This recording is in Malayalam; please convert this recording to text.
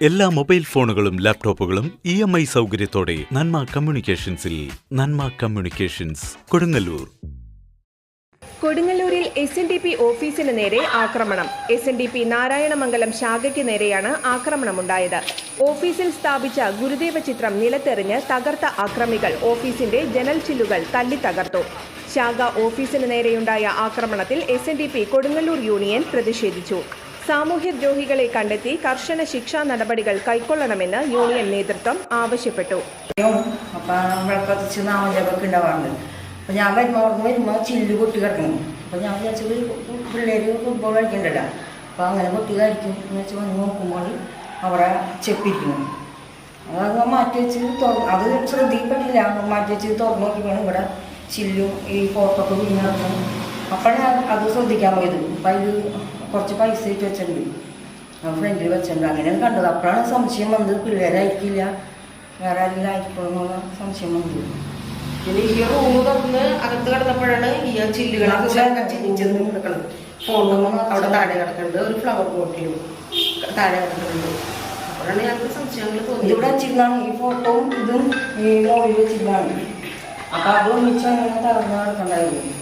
എല്ലാ മൊബൈൽ ഫോണുകളും ലാപ്ടോപ്പുകളും ഇ എം ഐ സൗകര്യത്തോടെ നന്മ കമ്മ്യൂണിക്കേഷൻസിൽ നന്മ കമ്മ്യൂണിക്കേഷൻസ് കൊടുങ്ങല്ലൂർ. കൊടുങ്ങല്ലൂരിൽ എസ് എൻ ഡി പി ഓഫീസിന് നേരെ ആക്രമണം. S N D P Narayanamangalam ശാഖയ്ക്ക് നേരെയാണ് ആക്രമണമുണ്ടായത്. ഓഫീസിൽ സ്ഥാപിച്ച ഗുരുദേവ ചിത്രം നിലത്തെറിഞ്ഞ് തകർത്ത ആക്രമികൾ ഓഫീസിന്റെ ജനൽ ചില്ലുകൾ തല്ലി തകർത്തു. ശാഖ ഓഫീസിന് നേരെയുണ്ടായ ആക്രമണത്തിൽ S N D P Kodungallur union പ്രതിഷേധിച്ചു. സാമൂഹ്യദ്രോഹികളെ കണ്ടെത്തി കർശന ശിക്ഷാ നടപടികൾ കൈക്കൊള്ളണമെന്ന് യൂണിയൻ നേതൃത്വം ആവശ്യപ്പെട്ടു. അപ്പം അപ്പം ഞാൻ വരുമ്പോൾ നിന്ന് വരുമ്പോൾ ചില്ല് പൊട്ടി കിടക്കണം അപ്പം ഞാൻ വിചാരിച്ചത് പിള്ളേർ ഫുട്ബോൾ കളിക്കണ്ടല്ലോ. അപ്പോൾ അങ്ങനെ പൊട്ടി കളിക്കും. എന്ന് വെച്ച് വന്ന് നോക്കുമ്പോൾ അവിടെ ചെപ്പിരിക്കുന്നു. അത് മാറ്റി വെച്ച് തുറന്ന് അത് ശ്രദ്ധിക്കപ്പെട്ടില്ല. മാറ്റി വെച്ച് തുറന്ന് നോക്കിയപ്പോൾ ഇവിടെ ചില്ലും ഈ പുറത്തൊക്കെ വീണ് കിടക്കും അപ്പോഴാണ് അത് ശ്രദ്ധിക്കാൻ പോയത്. അപ്പം അതിൽ കുറച്ച് പൈസ ഇട്ട് വെച്ചിട്ടുണ്ട്. ഫ്രണ്ടിൽ വെച്ചിട്ടുണ്ട്. അങ്ങനെയാണ് കണ്ടത്. അപ്പോഴാണ് സംശയം വന്നത്. പിള്ളേരായിരിക്കില്ല. വേറെ ആരെങ്കിലും ആയിരിക്കുമെന്നുള്ള സംശയം വന്നത്. പിന്നെ ഈ റൂം തുറന്ന് അകത്ത് കിടന്നപ്പോഴാണ് ഈ ചില്ലുകളൊക്കെ ചിരിച്ചത് കിടക്കുന്നത് ഫോണും അവിടെ താഴെ കിടക്കുന്നുണ്ട് ഒരു ഫ്ലവർ ബോട്ടിലും താഴെ കിടക്കുന്നുണ്ട് അപ്പോഴാണ് ഞങ്ങൾക്ക് സംശയങ്ങൾ ഈ ഫോട്ടോയും ഇതും ഈ മോളിൽ വെച്ചിരുന്നാണ് അപ്പം അത് ഒന്നിച്ച് അങ്ങനെ തകർന്ന് കിടക്കണ്ടായിരുന്നു